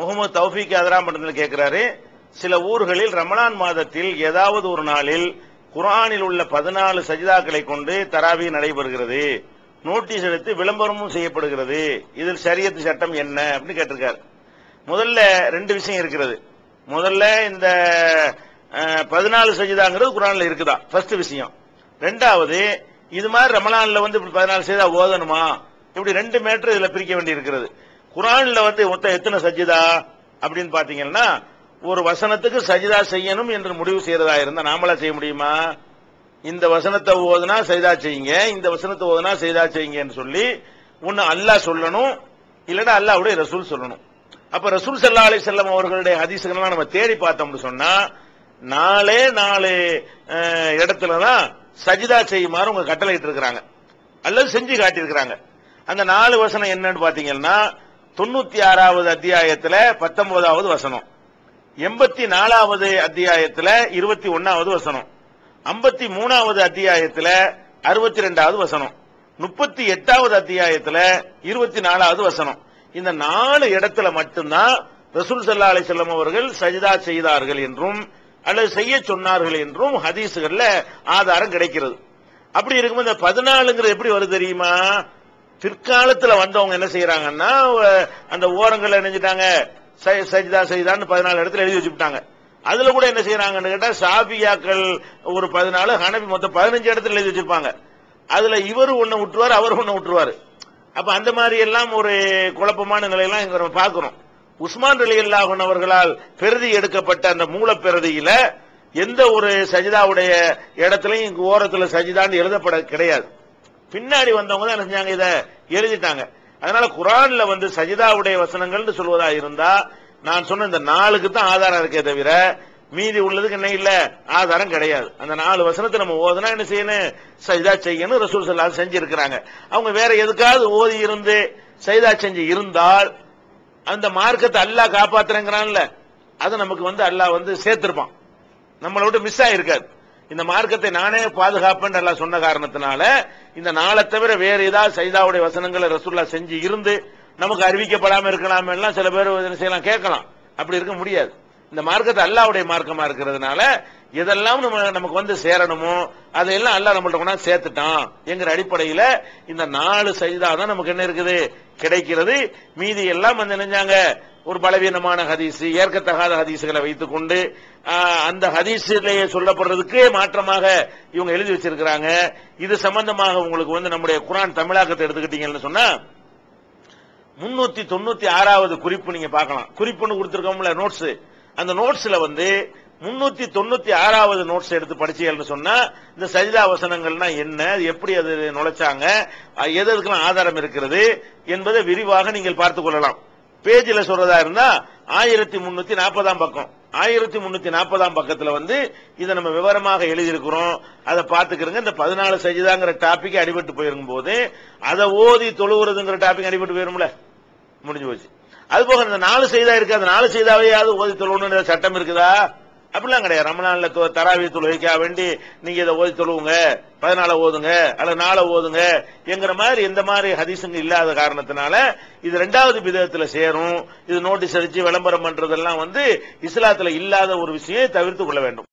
முகமது தௌஃபீக் அதிராம்பட்டத்தில் கேட்கிறாரு சில ஊர்களில் ரமலான் மாதத்தில் ஏதாவது ஒரு நாளில் குர்ஆனில் உள்ள பதினாலு சஜிதாக்களை கொண்டு தராவி நடைபெறுகிறது. நோட்டீஸ் எடுத்து விளம்பரமும் செய்யப்படுகிறது. இதில் சரியத்து சட்டம் என்ன அப்படின்னு கேட்டிருக்காரு. முதல்ல ரெண்டு விஷயம் இருக்கிறது. முதல்ல இந்த பதினாலு சஜிதாங்கிறது குரானில் இருக்குதா? ஃபர்ஸ்ட் விஷயம். ரெண்டாவது இது மாதிரி ரமலானில் வந்து இப்படி பதினாலு சஜிதா ஓதணுமா? இப்படி ரெண்டு மேட்ரு இதில் பிரிக்க வேண்டி இருக்கிறது குரான்ல வந்து மொத்தம் எத்தனை சஜிதா அப்படின்னு பாத்தீங்கன்னா ஒரு வசனத்துக்கு சஜிதா செய்யணும் என்று முடிவு செய்யறதா இருந்தா நாமளா செய்ய முடியுமா? இந்த வசனத்தை ஓதுனா செய்தா செய்யுங்க இந்த வசனத்தை ஓதுனா செய்தா செய்யுங்கன்னு சொல்லி ஒன்னு அல்லாஹ் சொல்லணும் இல்லைன்னா அல்லாவுடைய ரசூல் சொல்லணும். அப்ப ரசூல் சல்லா அலி செல்லம் அவர்களுடைய ஹதீசுகள்லாம் நம்ம தேடி பார்த்தோம்னு சொன்னா நாலே நாலு அஹ், இடத்துல தான் சஜிதா செய்யுமாறு உங்க கட்டளை இருக்கிறாங்க அல்லது செஞ்சு காட்டியிருக்கிறாங்க. அந்த நாலு வசனம் என்னன்னு பாத்தீங்கன்னா தொண்ணூத்தி ஆறாவது அத்தியாயத்துல பத்தொன்பதாவது வசனம். எண்பத்தி நாலாவது அத்தியாயத்துல இருபத்தி ஒன்னாவது வசனம். ஐம்பத்தி மூணாவது அத்தியாயத்துல அறுபத்தி ரெண்டாவது வசனம். முப்பத்தி எட்டாவது அத்தியாயத்துல இருபத்தி நாலாவது வசனம். இந்த நாலு இடத்துல மட்டும்தான் ரசூல் சல்லா அலி செல்லம் அவர்கள் சஜிதா செய்தார்கள் என்றும் அல்லது செய்ய சொன்னார்கள் என்றும் ஹதீஸுகள்ல ஆதாரம் கிடைக்கிறது. அப்படி இருக்கும்போது இந்த பதினாலுங்கிறது எப்படி வருது தெரியுமா? பிற்காலத்துல வந்தவங்க என்ன செய்யறாங்கன்னா அந்த ஓரங்கள்ல நினைஞ்சிட்டாங்க. சஜிதா சஜிதான்னு பதினாலு இடத்துல எழுதி வச்சுட்டாங்க அதுல கூட என்ன செய்யறாங்கன்னு கேட்டா சாபியாக்கள் ஒரு பதினாலு ஹனபி மொத்தம் பதினஞ்சு இடத்துல எழுதி வச்சிருப்பாங்க. அதுல இவர் ஒண்ணு விட்டுருவாரு அவர் ஒண்ணு விட்டுருவாரு. அப்ப அந்த மாதிரி எல்லாம் ஒரு குழப்பமான நிலையெல்லாம் இங்க நம்ம பார்க்கிறோம். உஸ்மான் அலி அல்லாஹன் அவர்களால் பிரதி எடுக்கப்பட்ட அந்த மூலப்பிரதியில எந்த ஒரு சஜிதாவுடைய இடத்துலயும் இங்க ஓரத்துல சஜிதான்னு எழுதப்பட கிடையாது. பின்னாடி வந்தவங்க தான் என்ன செஞ்சாங்க? இதை எழுதிட்டாங்க. அதனால குரான்ல வந்து சஜிதாவுடைய வசனங்கள்னு சொல்வதா இருந்தா நான் சொன்ன இந்த நாளுக்கு தான் ஆதாரம் இருக்கே தவிர மீதி உள்ளதுக்கு என்ன இல்ல? ஆதாரம் கிடையாது. அந்த நாலு வசனத்தை நம்ம ஓதுனா என்ன செய்யணும்? சஜிதா செய்யணும் ரசூல் சல்லா செஞ்சு இருக்கிறாங்க அவங்க வேற எதுக்காவது ஓதி இருந்து சஜிதா செஞ்சு இருந்தால் அந்த மார்க்கத்தை அல்லாஹ் காப்பாத்துறேங்கிறான்ல அதை நமக்கு வந்து அல்லாஹ் வந்து சேர்த்திருப்பான். நம்மளை விட்டு மிஸ் ஆயிருக்காது. இந்த மார்க்கத்தை நானே பாதுகாப்பேன் எல்லாம் சொன்ன காரணத்தினால இந்த நாளை தவிர வேற ஏதாவது சைதாவுடைய வசனங்களை ரசூல்லா செஞ்சு இருந்து நமக்கு அறிவிக்கப்படாம இருக்கலாம் எல்லாம் சில பேர் செய்யலாம் கேட்கலாம். அப்படி இருக்க முடியாது. இந்த மார்க்கத்தை அல்லாவுடைய மார்க்கமா இருக்கிறதுனால எதெல்லாம் நம்ம நமக்கு வந்து சேரணுமோ அதையெல்லாம் அல்லாஹ் நம்மள்ட்ட கொண்டா சேர்த்துட்டான் என்கிற அடிப்படையில இந்த நாலு சைதா தான் நமக்கு என்ன இருக்குது? கிடைக்கிறது. மீதி எல்லாம் வந்து நினைஞ்சாங்க ஒரு பலவீனமான ஹதீஸ் ஏற்கத்தகாத ஹதீஸுகளை வைத்துக் கொண்டு அந்த ஹதீஸிலேயே சொல்லப்படுறதுக்கே மாற்றமாக இவங்க எழுதி வச்சிருக்கிறாங்க. இது சம்பந்தமாக உங்களுக்கு வந்து நம்முடைய குரான் தமிழாக்கத்தை எடுத்துக்கிட்டீங்கன்னு சொன்னா முன்னூத்தி தொண்ணூத்தி ஆறாவது குறிப்பு நீங்க பார்க்கலாம். குறிப்புன்னு கொடுத்துருக்கோம்ல நோட்ஸ் அந்த நோட்ஸ்ல வந்து முன்னூத்தி தொண்ணூத்தி ஆறாவது நோட்ஸ் எடுத்து படிச்சீங்கன்னு சொன்னா இந்த சஜிதா வசனங்கள்னா என்ன எப்படி அது நுழைச்சாங்க எதற்கெல்லாம் ஆதாரம் இருக்கிறது என்பதை விரிவாக நீங்கள் பார்த்துக் கொள்ளலாம். பேஜில் சொல்றதா இருந்தா ஆயிரத்தி முன்னூத்தி நாற்பதாம் பக்கம். ஆயிரத்தி முன்னூத்தி நாற்பதாம் பக்கத்துல வந்து இதை நம்ம விவரமாக எழுதியிருக்கிறோம். அதை பாத்துக்கிறோங்க இந்த பதினாலு சஜிதாங்கிற டாபிக் அடிபட்டு போயிருக்கும் போது அதை ஓதி தொழுவுறதுங்கிற டாபிக் அடிபட்டு போயிரும்ல? முடிஞ்சு போச்சு. அது போக இந்த நாலு செய்தா இருக்கு? அந்த நாலு செய்தாவையாவது ஓதி தொழுவணும்னு சட்டம் இருக்குதா? அப்படிலாம் கிடையாது. ரமணான்ல தொ- தராவி தொழுகைக்கா வேண்டி நீங்க இதை ஓதி தொழுவுங்க. பதினால ஓதுங்க அல்லது நாளை ஓதுங்க என்கிற மாதிரி எந்த மாதிரி ஹதீசுங்க இல்லாத காரணத்தினால இது ரெண்டாவது விதத்துல சேரும். இது நோட்டீஸ் அடிச்சு விளம்பரம் பண்றதெல்லாம் வந்து இஸ்லாத்துல இல்லாத ஒரு விஷயம் தவிர்த்து கொள்ள வேண்டும்.